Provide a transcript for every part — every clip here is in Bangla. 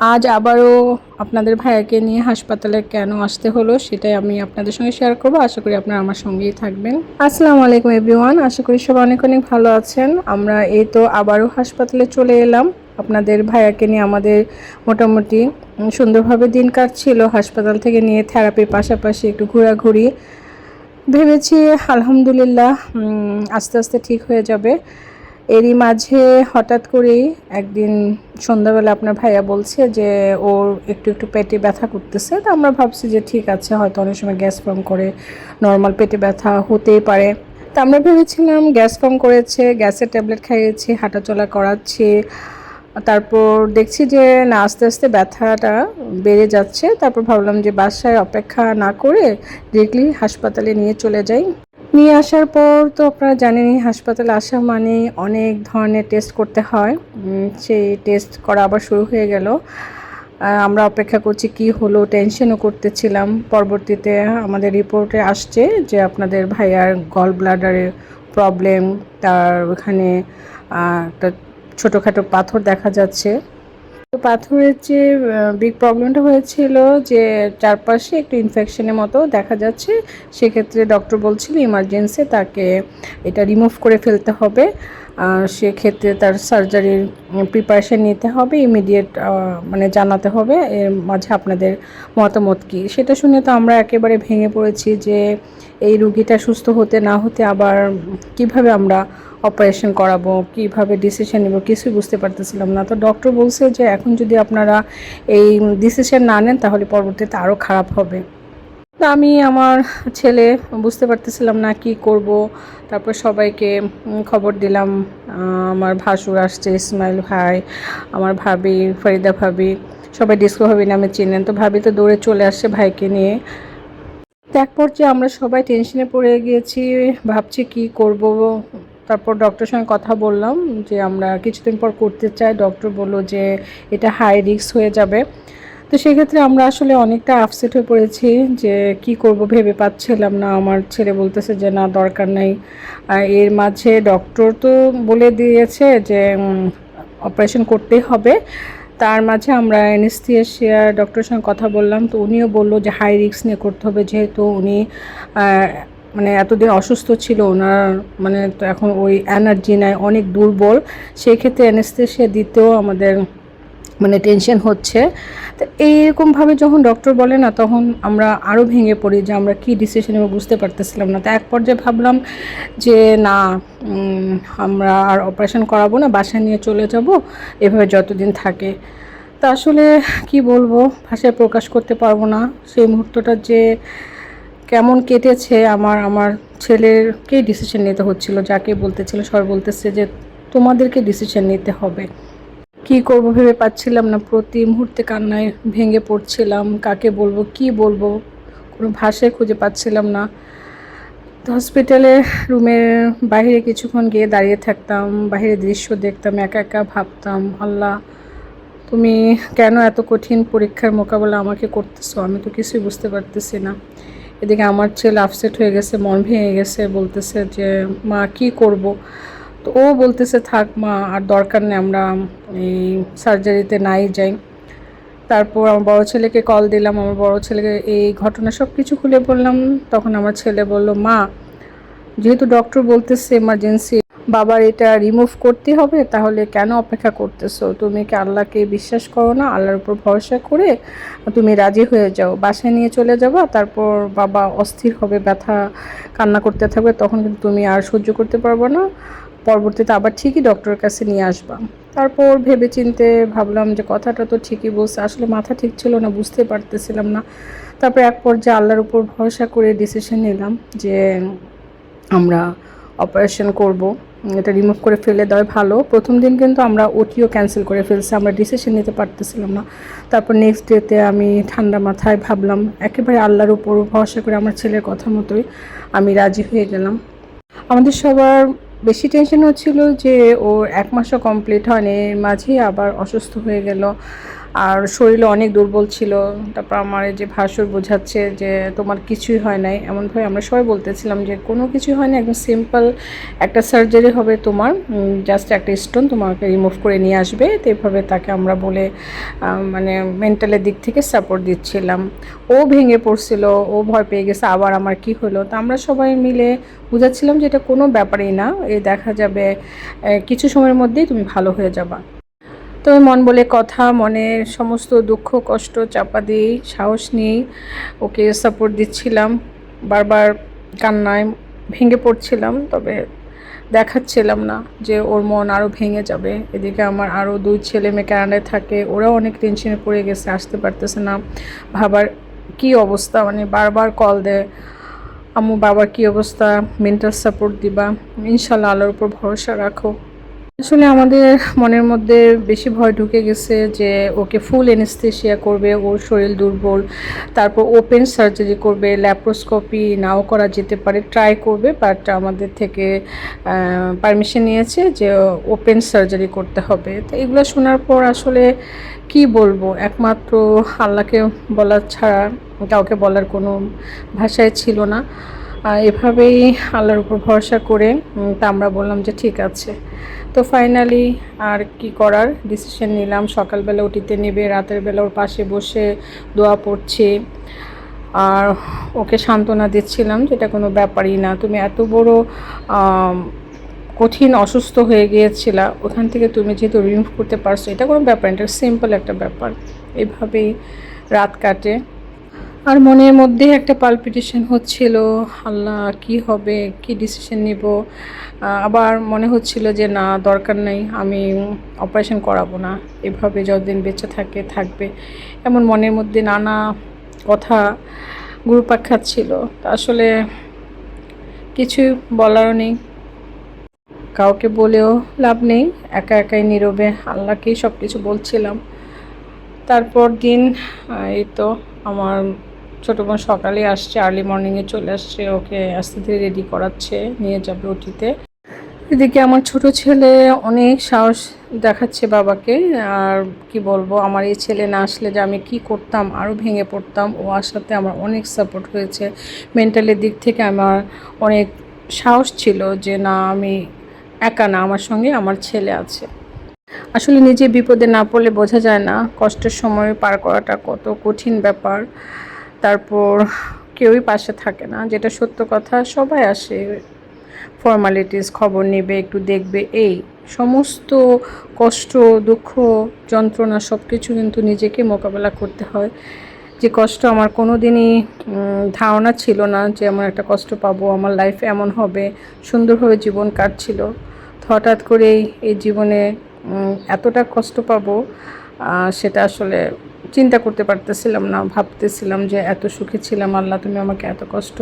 আজ আবারও আপনাদের ভাইয়াকে নিয়ে হাসপাতালে কেন আসতে হলো সেটাই আমি আপনাদের সঙ্গে শেয়ার করব। আশা করি আপনারা আমার সঙ্গেই থাকবেন। আসসালামু আলাইকুম এভরিওয়ান আশা করি সবাই অনেক অনেক ভালো আছেন। আমরা এই তো আবারও হাসপাতালে চলে এলাম। আপনাদের ভাইয়াকে নিয়ে আমাদের মোটামুটি সুন্দরভাবে দিন কাটছিল। হাসপাতাল থেকে নিয়ে থেরাপির পাশাপাশি একটু ঘোরাঘুরি। ভেবেছি আলহামদুলিল্লাহ আস্তে আস্তে ঠিক হয়ে যাবে। এরই মাঝে হঠাৎ করেই একদিন সন্ধ্যাবেলা আপনার ভাইয়া বলছে যে ওর একটু একটু পেটে ব্যথা করতেছে। তো আমরা ভাবছি যে ঠিক আছে, হয়তো অনেক সময় গ্যাস ফর্ম করে নর্মাল পেটে ব্যথা হতেই পারে। তো আমরা ভেবেছিলাম গ্যাস ফর্ম করেছে, গ্যাসের ট্যাবলেট খাইয়েছি, হাঁটাচলা করাচ্ছি। তারপর দেখছি যে না, আস্তে আস্তে ব্যথাটা বেড়ে যাচ্ছে। তারপর ভাবলাম যে বাসায় অপেক্ষা না করে ডিরেক্টলি হাসপাতালে নিয়ে চলে যাই। নিয়ে আসার পর তো আপনারা জানেনই, হাসপাতালে আসা মানে অনেক ধরনের টেস্ট করতে হয়। সেই টেস্ট করা আবার শুরু হয়ে গেল। আমরা অপেক্ষা করছি কি হলো টেনশনও করতেছিলাম। পরবর্তীতে আমাদের রিপোর্টে আসছে যে আপনাদের ভাইয়ার গল ব্লাডারের প্রবলেম তার ওখানে একটা ছোটোখাটো পাথর দেখা যাচ্ছে। তো পাথরের যে বিগ প্রবলেমটা হয়েছিল যে, চারপাশে একটু ইনফেকশনের মতো দেখা যাচ্ছে, সেক্ষেত্রে ডক্টর বলছিল ইমার্জেন্সি তাকে এটা রিমুভ করে ফেলতে হবে। সেক্ষেত্রে তার সার্জারির প্রিপারেশন নিতে হবে ইমিডিয়েট মানে জানাতে হবে এর মাঝে আপনাদের মতামত কী? সেটা শুনে তো আমরা একেবারে ভেঙে পড়েছি যে, এই রুগীটা সুস্থ হতে না হতে আবার কীভাবে আমরা অপারেশন করাবো, কীভাবে ডিসিশন নেব কিছুই বুঝতে পারতেছিলাম না। তো ডক্টর বলছে যে, এখন যদি আপনারা এই ডিসিশন না নেন, তাহলে পরবর্তীতে আরও খারাপ হবে। তো আমি আমার ছেলে বুঝতে পারতেছিলাম না কি করব। তারপর সবাইকে খবর দিলাম আমার ভাসুর আসছে, ইসমাইল ভাই, আমার ভাবি, ফরিদা ভাবি, সবাই ডিস্কো ভাবি নামে চিনেন। তো ভাবি তো দৌড়ে চলে আসছে ভাইকে নিয়ে। এক পর্যায়ে আমরা সবাই টেনশনে পড়ে গিয়েছি, ভাবছি কি করব। তারপর ডক্টরের সঙ্গে কথা বললাম যে আমরা কিছুদিন পর করতে চাই। ডক্টর বলল যে এটা হাই রিস্ক হয়ে যাবে। তো সেক্ষেত্রে আমরা আসলে অনেকটা আপসেট হয়ে পড়েছি যে কি করব ভেবে পাচ্ছিলাম না। আমার ছেলে বলতেছে যে, না, দরকার নেই। এর মাঝে ডক্টর তো বলে দিয়েছে যে অপারেশন করতেই হবে। তার মাঝে আমরা এনেস্থিয়েশিয়া ডক্টরের সঙ্গে কথা বললাম। তো উনিও বলল যে হাই রিস্ক নিয়ে করতে হবে। যেহেতু উনি মানে এতদিন অসুস্থ ছিল, ওনার মানে তো এখন ওই এনার্জি নাই অনেক দুর্বল। সেই ক্ষেত্রে এনেস্থেশিয়া দিতেও আমাদের মানে টেনশন হচ্ছে। তো এইরকমভাবে যখন ডক্টর বলে না, তখন আমরা আরও ভেঙে পড়ি যে আমরা কী ডিসিশন নেব বুঝতে পারতেছিলাম না। তো এক পর্যায়ে ভাবলাম যে না আমরা আর অপারেশন করাবো না, বাসায় নিয়ে চলে যাব, এভাবে যতদিন থাকে। তা আসলে কি বলব, ভাষায় প্রকাশ করতে পারব না। সেই মুহূর্তটা যে কেমন কেটেছে আমার আমার ছেলেরকেই ডিসিশন নিতে হচ্ছিল, যাকে বলতেছিল সবাই বলতেছে যে তোমাদেরকে ডিসিশন নিতে হবে। কি করব ভেবে পাচ্ছিলাম না, প্রতি মুহূর্তে কান্নায় ভেঙে পড়ছিলাম, কাকে বলব, কি বলব, কোনো ভাষায় খুঁজে পাচ্ছিলাম না। তো হসপিটালে রুমের বাইরে কিছুক্ষণ গিয়ে দাঁড়িয়ে থাকতাম, বাইরের দৃশ্য দেখতাম, একা একা ভাবতাম, আল্লাহ, তুমি কেন এত কঠিন পরীক্ষার মোকাবেলা আমাকে করতেছো? আমি তো কিছুই বুঝতে পারতেছি না। এদিকে আমার ছেলে আপসেট হয়ে গেছে, মন ভেঙে গেছে, বলতেছে যে, মা, কি করব? তো ও বলতেছে, থাক মা, আর দরকার নেই, আমরা এই সার্জারিতে নাই যাই। তারপর আমার বড় ছেলেকে কল দিলাম, আমার বড় ছেলেকে এই ঘটনা সব কিছু খুলে বললাম। তখন আমার ছেলে বলল, মা, যেহেতু ডক্টর বলতেছে এমার্জেন্সি বাবার এটা রিমুভ করতে হবে, তাহলে কেন অপেক্ষা করতেছো? তুমি কি আল্লাহকে বিশ্বাস করো না? আল্লাহর উপর ভরসা করে তুমি রাজি হয়ে যাও। বাসায় নিয়ে চলে যাবা, তারপর বাবা অস্থির হবে, ব্যথা, কান্না করতে থাকবে, তখন কিন্তু তুমি আর সহ্য করতে পারব না। পরবর্তীতে আবার ঠিকই ডক্টরের কাছে নিয়ে আসবা। তারপর ভেবে চিনতে ভাবলাম যে কথাটা তো ঠিকই বলছে, আসলে মাথা ঠিক ছিল না, বুঝতে পারতেছিলাম না। তারপর এক পর্যায়ে আল্লাহর উপর ভরসা করে ডিসিশন নিলাম যে আমরা অপারেশন করব। এটা রিমুভ করে ফেলে দেওয়া ভালো। প্রথম দিন কিন্তু আমরা ওটিও ক্যান্সেল করে ফেলছি, আমরা ডিসিশন নিতে পারতেছিলাম না। তারপর নেক্সট ডেতে আমি ঠান্ডা মাথায় ভাবলাম, একেবারে আল্লাহর উপর ভরসা করে আমার ছেলের কথা মতোই আমি রাজি হয়ে গেলাম। আমাদের সবার বেশি টেনশন হচ্ছিল যে ওর এক মাসও কমপ্লিট হয়নি মাঝেই আবার অসুস্থ হয়ে গেল। আর শরীরে অনেক দুর্বল ছিল। তারপর আমার যে ভাসুর বোঝাচ্ছে যে, তোমার কিছুই হয় নাই। এমনভাবে আমরা সবাই বলতেছিলাম যে, কোনো কিছুই হয় না একদম সিম্পল একটা সার্জারি হবে তোমার। জাস্ট একটা স্টোন তোমাকে রিমুভ করে নিয়ে আসবে। তো এইভাবে তাকে আমরা বলে মানে মেন্টালের দিক থেকে সাপোর্ট দিচ্ছিলাম। ও ভেঙে পড়ছিল, ও ভয় পেয়ে গেছে, আবার আমার কি হলো? তা আমরা সবাই মিলে বুঝাচ্ছিলাম যে, এটা কোনো ব্যাপারই না। এই দেখা যাবে কিছু সময়ের মধ্যেই তুমি ভালো হয়ে যাবা। তো মন বলে কথা, মনের সমস্ত দুঃখ, কষ্ট, চাপা দিয়েই সাহস নিয়েই ওকে সাপোর্ট দিচ্ছিলাম। বারবার কান্নায় ভেঙে পড়ছিলাম, তবে দেখাচ্ছিলাম না যে ওর মন আরও ভেঙে যাবে। এদিকে আমার আরও দুই ছেলে মেয়ে কানাডায় থাকে, ওরাও অনেক টেনশনে পড়ে গেছে, আসতে পারতেছে না। ভাবার কি অবস্থা? মানে বারবার কল দেয়, আম্মু, বাবার কি অবস্থা? মেন্টাল সাপোর্ট দিবা? ইনশাল্লাহ আল্লাহর উপর ভরসা রাখো। আসলে আমাদের মনের মধ্যে বেশি ভয় ঢুকে গেছে যে ওকে ফুল এনেস্থেশিয়া করবে, ওর শরীর দুর্বল, তারপর ওপেন সার্জারি করবে ল্যাপ্রোস্কোপি নাও করা যেতে পারে ট্রাই করবে বাট আমাদের থেকে পারমিশন নিয়েছে যে ওপেন সার্জারি করতে হবে। তো এগুলো শোনার পর আসলে কি বলব? একমাত্র আল্লাহকে বলার ছাড়া কাউকে বলার কোনো ভাষায় ছিল না। এভাবেই আল্লাহর উপর ভরসা করে তা আমরা বললাম যে ঠিক আছে। তো ফাইনালি আর কি করার? ডিসিশন নিলাম। সকালবেলা উঠিতে নেবে, রাতের বেলা ওর পাশে বসে দোয়া পড়ছে। আর ওকে সান্ত্বনা দিচ্ছিলাম যেটা কোনো ব্যাপারই না। তুমি এত বড় কঠিন অসুস্থ হয়ে গিয়েছিলা, ওখান থেকে তুমি যেহেতু রিমুভ করতে পারছ, এটা কোনো ব্যাপার এটা সিম্পল একটা ব্যাপার। এভাবেই রাত কাটে। আর মনের মধ্যে একটা পালপিটেশন হচ্ছিল, আল্লাহ কি হবে, কি ডিসিশন নিব? আবার মনে হচ্ছিল যে না, দরকার নেই, আমি অপারেশন করাবো না। এভাবে যতদিন বেঁচে থাকে, থাকবে। এমন মনের মধ্যে নানা কথা গুরুপাক খাচ্ছিল। তা আসলে কিছুই বলারও নেই। কাউকে বলেও লাভ নেই। একা একাই নীরবে আল্লাহকেই সব কিছু বলছিলাম। তারপর দিন এই তো আমার ছোটো বোন সকালে আসছে আর্লি মর্নিংয়ে চলে আসছে, ওকে আস্তে ধীরে রেডি করাচ্ছে, নিয়ে যাবে ওটিতে এদিকে আমার ছোট ছেলে অনেক সাহস দেখাচ্ছে বাবাকে, আর কি বলব, আমার এই ছেলে না আসলে যে আমি কি করতাম আরও ভেঙে পড়তাম, ও আসাতে আমার অনেক সাপোর্ট হয়েছে। মেন্টালের দিক থেকে আমার অনেক সাহস ছিল যে না, আমি একা না, আমার সঙ্গে আমার ছেলে আছে। আসলে নিজে বিপদে না পড়লে বোঝা যায় না, কষ্টের সময় পার করাটা কত কঠিন ব্যাপার। তারপর কেউই পাশে থাকে না। যেটা সত্য কথা, সবাই আসে ফর্মালিটিস খবর নেবে, একটু দেখবে। এই সমস্ত কষ্ট, দুঃখ, যন্ত্রণা সব কিছু কিন্তু নিজেকে মোকাবেলা করতে হয়। যে কষ্ট আমার কোনো দিনই ধারণা ছিল না যে এমন একটা কষ্ট পাবো, আমার লাইফ এমন হবে, সুন্দরভাবে জীবন কাটছিল। হঠাৎ করেই এই জীবনে এতটা কষ্ট পাবো সেটা আসলে চিন্তা করতে পারতেছিলাম না, ভাবতেছিলাম যে এত সুখে ছিলাম, আল্লাহ তুমি আমাকে এত কষ্ট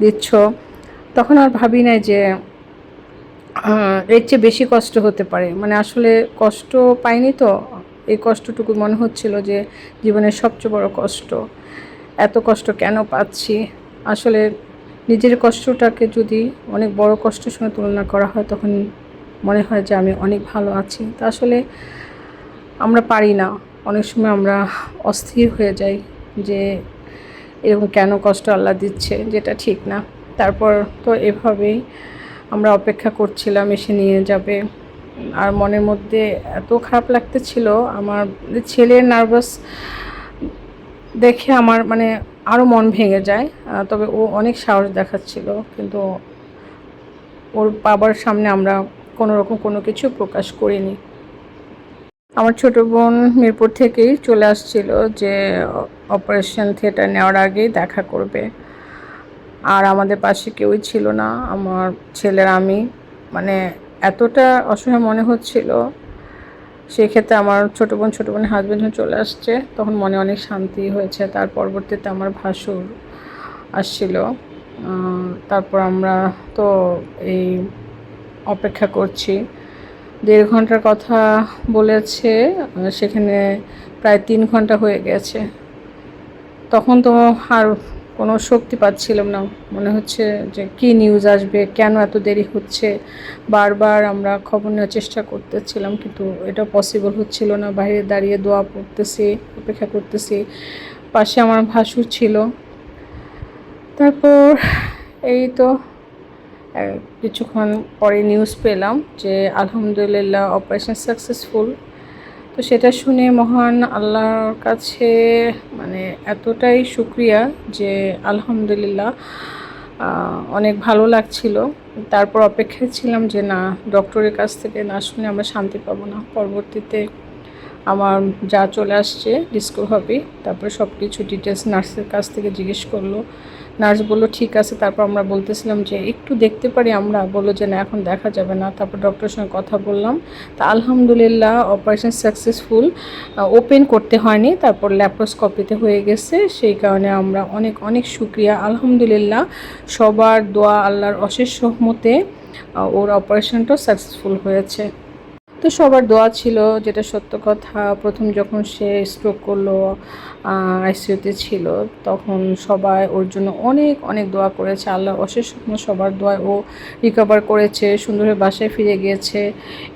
দিচ্ছ। তখন আর ভাবি নাই যে এর চেয়ে বেশি কষ্ট হতে পারে। মানে আসলে কষ্ট পাইনি তো, এই কষ্টটুকু মনে হচ্ছিল যে জীবনের সবচেয়ে বড় কষ্ট। এত কষ্ট কেন পাচ্ছি? আসলে নিজের কষ্টটাকে যদি অনেক বড় কষ্টের সঙ্গে তুলনা করা হয়, তখন মনে হয় যে আমি অনেক ভালো আছি। তা আসলে আমরা পারি না। অনেক সময় আমরা অস্থির হয়ে যাই যে এরকম কেন কষ্ট আল্লাহ দিচ্ছে, যেটা ঠিক না। তারপর তো এভাবেই আমরা অপেক্ষা করছিলাম, এসে নিয়ে যাবে। আর মনের মধ্যে এত খারাপ লাগতেছিল, আমার ছেলের নার্ভাস দেখে আমার মানে আরও মন ভেঙে যায়। তবে ও অনেক সাহস দেখাচ্ছিল, কিন্তু ওর বাবার সামনে আমরা কোনো রকম কোনো কিছু প্রকাশ করিনি। আমার ছোট বোন মিরপুর থেকেই চলে আসছিল যে অপারেশন থিয়েটার নেওয়ার আগেই দেখা করবে। আর আমাদের পাশে কেউই ছিল না, আমার ছেলের আমি। মানে এতটা অসহায় মনে হচ্ছিল, সেক্ষেত্রে আমার ছোটো বোন, ছোটো বোনের হাজব্যান্ড চলে আসছে। তখন মনে অনেক শান্তি হয়েছে, তার পরবর্তীতে আমার ভাসুর আসছিল। তারপর আমরা তো এই অপেক্ষা করছি। দেড় ঘণ্টার কথা বলেছে সেখানে প্রায় তিন ঘণ্টা হয়ে গেছে। তখন তো আর কোনো শক্তি পাচ্ছিলাম না। মনে হচ্ছে যে কি নিউজ আসবে, কেন এত দেরি হচ্ছে? বারবার আমরা খবর নেওয়ার চেষ্টা করতেছিলাম, কিন্তু এটা পসিবল হচ্ছিল না। বাইরে দাঁড়িয়ে দোয়া পড়তেছি, অপেক্ষা করতেছি। পাশে আমার ভাসুর ছিল। তারপর এই তো কিছুক্ষণ পরে নিউজ পেলাম যে আলহামদুলিল্লাহ অপারেশন সাকসেসফুল তো সেটা শুনে মহান আল্লাহর কাছে মানে এতটাই শুক্রিয়া যে আলহামদুলিল্লাহ অনেক ভালো লাগছিল। তারপর অপেক্ষায় ছিলাম যে না ডক্টরের কাছ থেকে না শুনে আমরা শান্তি পাবো না। পরবর্তীতে আমার যা চলে আসছে ডিসকো হবে। তারপরে সব কিছু ডিটেলস নার্সের কাছ থেকে জিজ্ঞেস করল। নার্স বলল, ঠিক আছে। তারপর আমরা বলতেছিলাম যে, একটু দেখতে পারি আমরা। বলল যে, না, এখন দেখা যাবে না। তারপর ডক্টরের সঙ্গে কথা বললাম। তা আলহামদুলিল্লাহ অপারেশন সাকসেসফুল ওপেন করতে হয়নি। তারপর ল্যাপ্রোস্কপিতে হয়ে গেছে। সেই কারণে আমরা অনেক অনেক শুক্রিয়া। আলহামদুলিল্লাহ, সবার দোয়া আল্লাহর অশেষ সহমতে ওর অপারেশনটাও সাকসেসফুল হয়েছে। তো সবার দোয়া ছিল যেটা সত্য কথা। প্রথম যখন সে স্ট্রোক করল আইসিইউতে ছিল, তখন সবাই ওর জন্য অনেক অনেক দোয়া করেছে। আল্লাহ অশেষ সবার দোয়ায় ও রিকভার করেছে, সুন্দরভাবে বাসায় ফিরে গিয়েছে।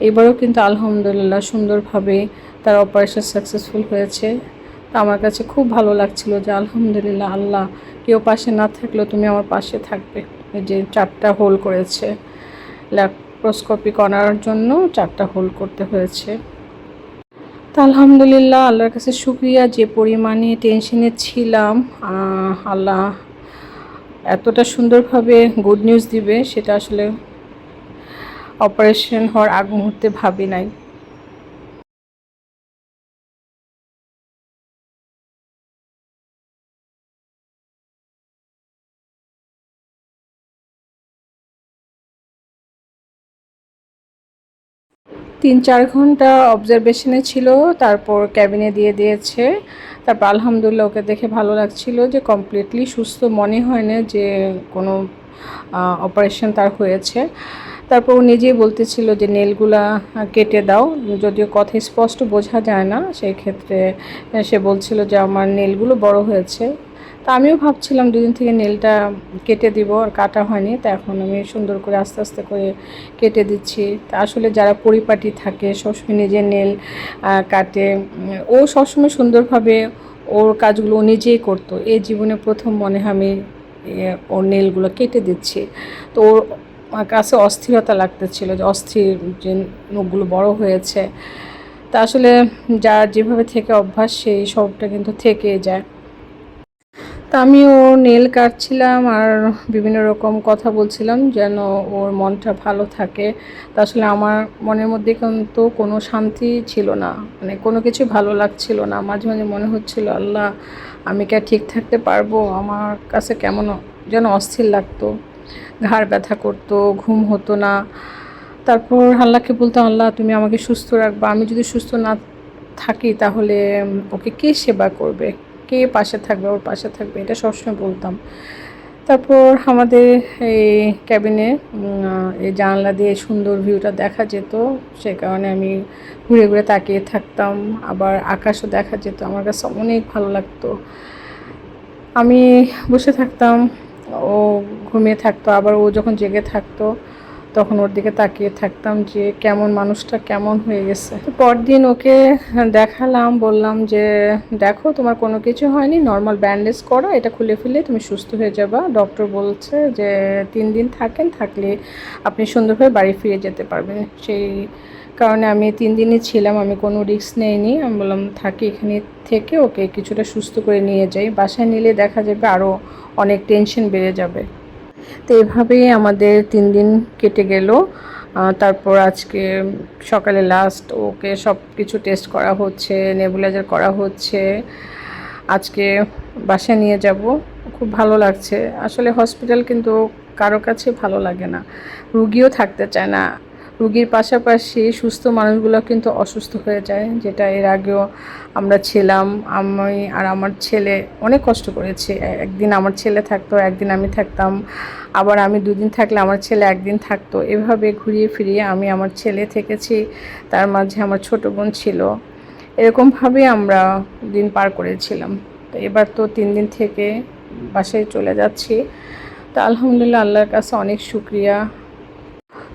এবারও কিন্তু আলহামদুলিল্লাহ সুন্দরভাবে তার অপারেশন সাকসেসফুল হয়েছে। তা আমার কাছে খুব ভালো লাগছিল যে আলহামদুলিল্লাহ আল্লাহ কেউ পাশে না থাকলেও তুমি আমার পাশে থাকবে। যে চারটা হোল করেছে। ল্যাপ্রোস্কোপি করার জন্য চারটা হোল করতে হয়েছে। তা আলহামদুলিল্লাহ, আল্লাহর কাছে শুক্রিয়া, যে পরিমাণে টেনশনে ছিলাম আল্লাহ এতটা সুন্দরভাবে গুড নিউজ দিবে, সেটা আসলে অপারেশন হওয়ার আগ মুহূর্তে ভাবি নাই। তিন চার ঘণ্টা অবজারভেশনে ছিল, তারপর ক্যাবিনে দিয়ে দিয়েছে। তারপর আলহামদুলিল্লাহ ওকে দেখে ভালো লাগছিল যে কমপ্লিটলি সুস্থ, মনে হয় না যে কোনো অপারেশন তার হয়েছে। তারপর ও নিজেই বলতেছিল যে নেলগুলা কেটে দাও, যদিও কথা স্পষ্ট বোঝা যায় না, সেই ক্ষেত্রে সে বলছিল যে আমার নেলগুলো বড় হয়েছে। তা আমিও ভাবছিলাম দুদিন থেকে নেলটা কেটে দিব, আর কাটা হয়নি, তা এখন আমি সুন্দর করে আস্তে আস্তে করে কেটে দিচ্ছি। তা আসলে যারা পরিপাটি থাকে, সবসময় নিজের নেল কাটে, ও সবসময় সুন্দরভাবে ওর কাজগুলো ও নিজেই করতো। এই জীবনে প্রথম মনে হয় আমি ওর নেলগুলো কেটে দিচ্ছি। তো ওর কাছে অস্থিরতা লাগতেছিল যে অস্থির যে নখগুলো বড় হয়েছে। তা আসলে যার যেভাবে থেকে অভ্যাস, সেই সবটা কিন্তু থেকে যায়। তা আমিও নেল কাটছিলাম আর বিভিন্ন রকম কথা বলছিলাম যেন ওর মনটা ভালো থাকে। তা আসলে আমার মনের মধ্যে কিন্তু কোনো শান্তি ছিল না মানে কোনো কিছু ভালো লাগছিল না। মাঝে মাঝে মনে হচ্ছিল, আল্লাহ, আমি কি ঠিক থাকতে পারব? আমার কাছে কেমন যেন অস্থির লাগতো, ঘাড় ব্যথা করতো, ঘুম হতো না। তারপর আল্লাহকে বলতাম, আল্লাহ, তুমি আমাকে সুস্থ রাখবা। আমি যদি সুস্থ না থাকি তাহলে ওকে কে সেবা করবে? কে পাশে থাকবে, ওর পাশে থাকবে, এটা সবসময় বলতাম। তারপর আমাদের এই ক্যাবিনে এই জানলা দিয়ে সুন্দর ভিউটা দেখা যেত। সে কারণে আমি ঘুরে ঘুরে তাকিয়ে থাকতাম। আবার আকাশও দেখা যেত, আমার কাছে অনেক ভালো লাগতো। আমি বসে থাকতাম, ও ঘুমিয়ে থাকতো, আবার ও যখন জেগে থাকতো তখন ওর দিকে তাকিয়ে থাকতাম যে কেমন মানুষটা কেমন হয়ে গেছে। পরদিন ওকে দেখালাম, বললাম যে, দেখো, তোমার কোনো কিছু হয়নি নর্মাল ব্যান্ডেজ করো, এটা খুলে ফেলে তুমি সুস্থ হয়ে যাবা। ডক্টর বলছে যে, তিন দিন থাকেন, থাকলে আপনি সুন্দরভাবে বাড়ি ফিরে যেতে পারবেন। সেই কারণে আমি তিন দিনই ছিলাম, আমি কোনো রিস্ক নেইনি। আমি বললাম, থাকি এখানে থেকে, ওকে কিছুটা সুস্থ করে নিয়ে যাই। বাসায় নিলে দেখা যাবে আরও অনেক টেনশন বেড়ে যাবে। তো এভাবেই আমাদের তিন দিন কেটে গেল। তারপর আজকে সকালে লাস্ট ওকে সব কিছু টেস্ট করা হচ্ছে নেবুলাইজার করা হচ্ছে। আজকে বাসায় নিয়ে যাব, খুব ভালো লাগছে। আসলে হসপিটাল কিন্তু কারও কাছে ভালো লাগে না। রুগীও থাকতে চায় না। রুগীর পাশাপাশি সুস্থ মানুষগুলো কিন্তু অসুস্থ হয়ে যায়, যেটা এর আগেও আমরা ছিলাম। আমি আর আমার ছেলে অনেক কষ্ট করেছি। একদিন আমার ছেলে থাকতো, একদিন আমি থাকতাম। আবার আমি দুদিন থাকলে আমার ছেলে একদিন থাকতো। এভাবে ঘুরিয়ে ফিরিয়ে আমি আমার ছেলে থেকেছি, তার মাঝে আমার ছোট বোন ছিল। এরকমভাবে আমরা দিন পার করেছিলাম। তো এবার তো তিন দিন থেকে বাসায় চলে যাচ্ছি। তো আলহামদুলিল্লাহ আল্লাহর কাছে অনেক শুক্রিয়া।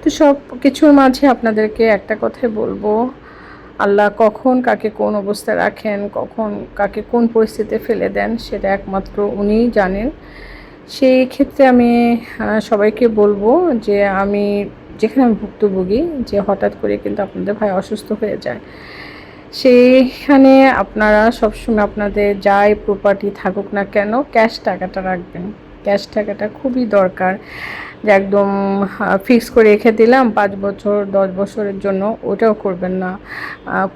তো সব কিছুর মাঝে আপনাদেরকে একটা কথাই বলব। আল্লাহ কখন কাকে কোন অবস্থায় রাখেন, কখন কাকে কোন পরিস্থিতিতে ফেলে দেন, সেটা একমাত্র উনিই জানেন। সেই ক্ষেত্রে আমি সবাইকে বলব যে আমি যেখানে আমি ভুক্তভোগী, যে হঠাৎ করে কিন্তু আপনাদের ভাই অসুস্থ হয়ে যায়, সেইখানে আপনারা সবসময় আপনাদের যাই প্রপার্টি থাকুক না কেন ক্যাশ টাকাটা রাখবেন। ক্যাশ টাকাটা খুবই দরকার। যে একদম ফিক্স করে রেখে দিলাম, পাঁচ বছর, দশ বছরের জন্য ওটাও করবেন না।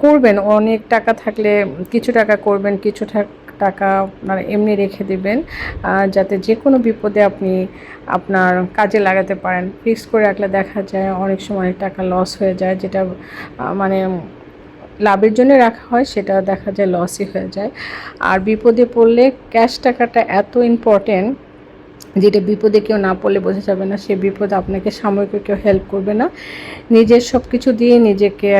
করবেন, অনেক টাকা থাকলে কিছু টাকা করবেন, কিছু টাকা আপনারা এমনি রেখে দিবেন যাতে যে কোনো বিপদে আপনি আপনার কাজে লাগাতে পারেন। ফিক্স করে রাখলে দেখা যায় অনেক সময় অনেক টাকা লস হয়ে যায়, যেটা মানে লাভের জন্য রাখা হয়, সেটা দেখা যায় লসই হয়ে যায়। আর বিপদে পড়লে ক্যাশ টাকাটা এত ইম্পর্টেন্ট যেটা বিপদে কেউ না পড়লে বোঝা যাবে না, সে বিপদ আপনাকে সাময়িক কেউ হেল্প করবে না। নিজের সব কিছু দিয়ে নিজেকে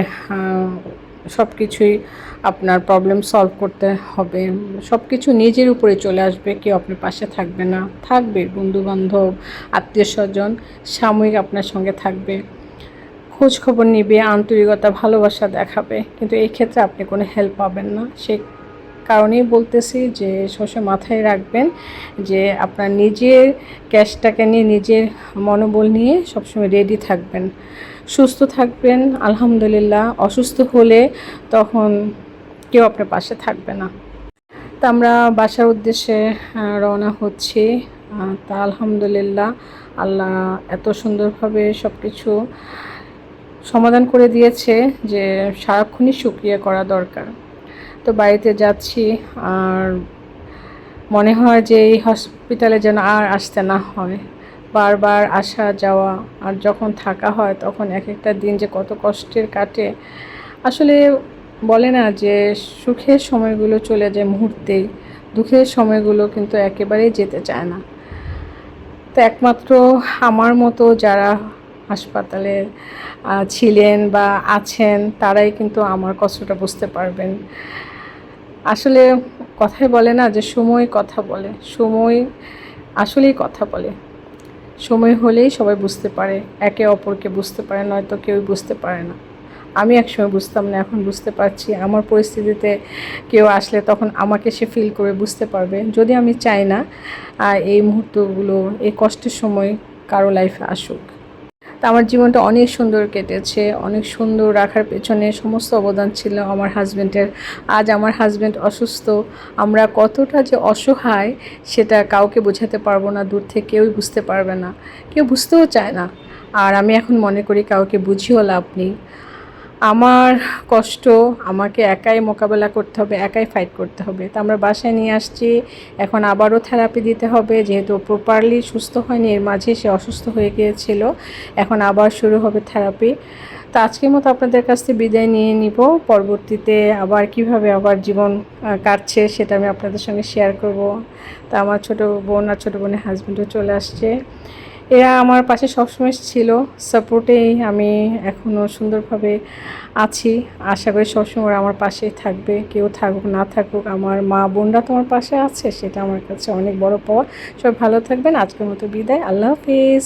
সব কিছুই আপনার প্রবলেম সলভ করতে হবে। সব কিছু নিজের উপরে চলে আসবে, কেউ আপনার পাশে থাকবে না। থাকবে বন্ধুবান্ধব, আত্মীয় স্বজন, সাময়িক আপনার সঙ্গে থাকবে। খোঁজ খবর নিবে, আন্তরিকতা, ভালোবাসা দেখাবে। কিন্তু এই ক্ষেত্রে আপনি কোনো হেল্প পাবেন না। সে কারণেই বলতেছি যে সবসময় মাথায় রাখবেন যে আপনার নিজের ক্যাশটাকে নিয়ে, নিজের মনোবল নিয়ে সবসময় রেডি থাকবেন। সুস্থ থাকবেন, আলহামদুলিল্লাহ। অসুস্থ হলে তখন কেউ আপনার পাশে থাকবে না। তা আমরা বাসার উদ্দেশ্যে রওনা হচ্ছি। তা আলহামদুলিল্লাহ আল্লাহ এত সুন্দরভাবে সব কিছু সমাধান করে দিয়েছে যে সারাক্ষণই সুক্রিয়া করা দরকার। তো বাড়িতে যাচ্ছি আর মনে হয় যে এই হসপিটালে যেন আর আসতে না হয়। বারবার আসা যাওয়া আর যখন থাকা হয় তখন এক একটা দিন যে কত কষ্টের কাটে। আসলে বলে না যে সুখের সময়গুলো চলে যায় মুহূর্তেই, দুঃখের সময়গুলো কিন্তু একেবারেই যেতে চায় না। তো একমাত্র আমার মতো যারা হাসপাতালে ছিলেন বা আছেন তারাই কিন্তু আমার কষ্টটা বুঝতে পারবেন। আসলে কথাই বলে না যে সময় কথা বলে। সময় আসলেই কথা বলে। সময় হলেই সবাই বুঝতে পারে, একে অপরকে বুঝতে পারে, নয়তো কেউই বুঝতে পারে না। আমি একসময় বুঝতাম না, এখন বুঝতে পারছি। আমার পরিস্থিতিতে কেউ আসলে তখন আমাকে সে ফিল করে বুঝতে পারবে। যদি আমি চাই না এই মুহূর্তগুলো, এই কষ্টের সময় কারও লাইফে আসুক। তা আমার জীবনটা অনেক সুন্দর কেটেছে, অনেক সুন্দর রাখার পেছনে সমস্ত অবদান ছিল আমার হাজব্যান্ডের আজ আমার হাজব্যান্ড অসুস্থ, আমরা কতটা যে অসহায় সেটা কাউকে বোঝাতে পারব না, দূর থেকে কেউই বুঝতে পারবে না, কেউ বুঝতেও চায় না। আর আমি এখন মনে করি কাউকে বুঝিও লাভ নেই। আমার কষ্ট, আমাকে একাই মোকাবেলা করতে হবে, একাই ফাইট করতে হবে। তো আমরা বাসায় নিয়ে আসছি, এখন আবারও থেরাপি দিতে হবে, যেহেতু প্রপারলি সুস্থ হয়নি, এর মাঝে সে অসুস্থ হয়ে গিয়েছিল, এখন আবার শুরু হবে থেরাপি তো আজকের মতো আপনাদের কাছ থেকে বিদায় নিয়ে নিব। পরবর্তীতে আবার কীভাবে আবার জীবন কাটছে সেটা আমি আপনাদের সঙ্গে শেয়ার করব। তা আমার ছোটো বোন আর ছোটো বোনের হাজব্যান্ডও চলে আসছে। এরা আমার পাশে সবসময় ছিল সাপোর্টেই আমি এখনও সুন্দরভাবে আছি। আশা করি সবসময় ওরা আমার পাশেই থাকবে, কেউ থাকুক, না থাকুক, আমার মা বোনরা তোমার পাশে আছে, সেটা আমার কাছে অনেক বড় পাওয়া সব ভালো থাকবেন, আজকের মতো বিদায়, আল্লাহ হাফিজ।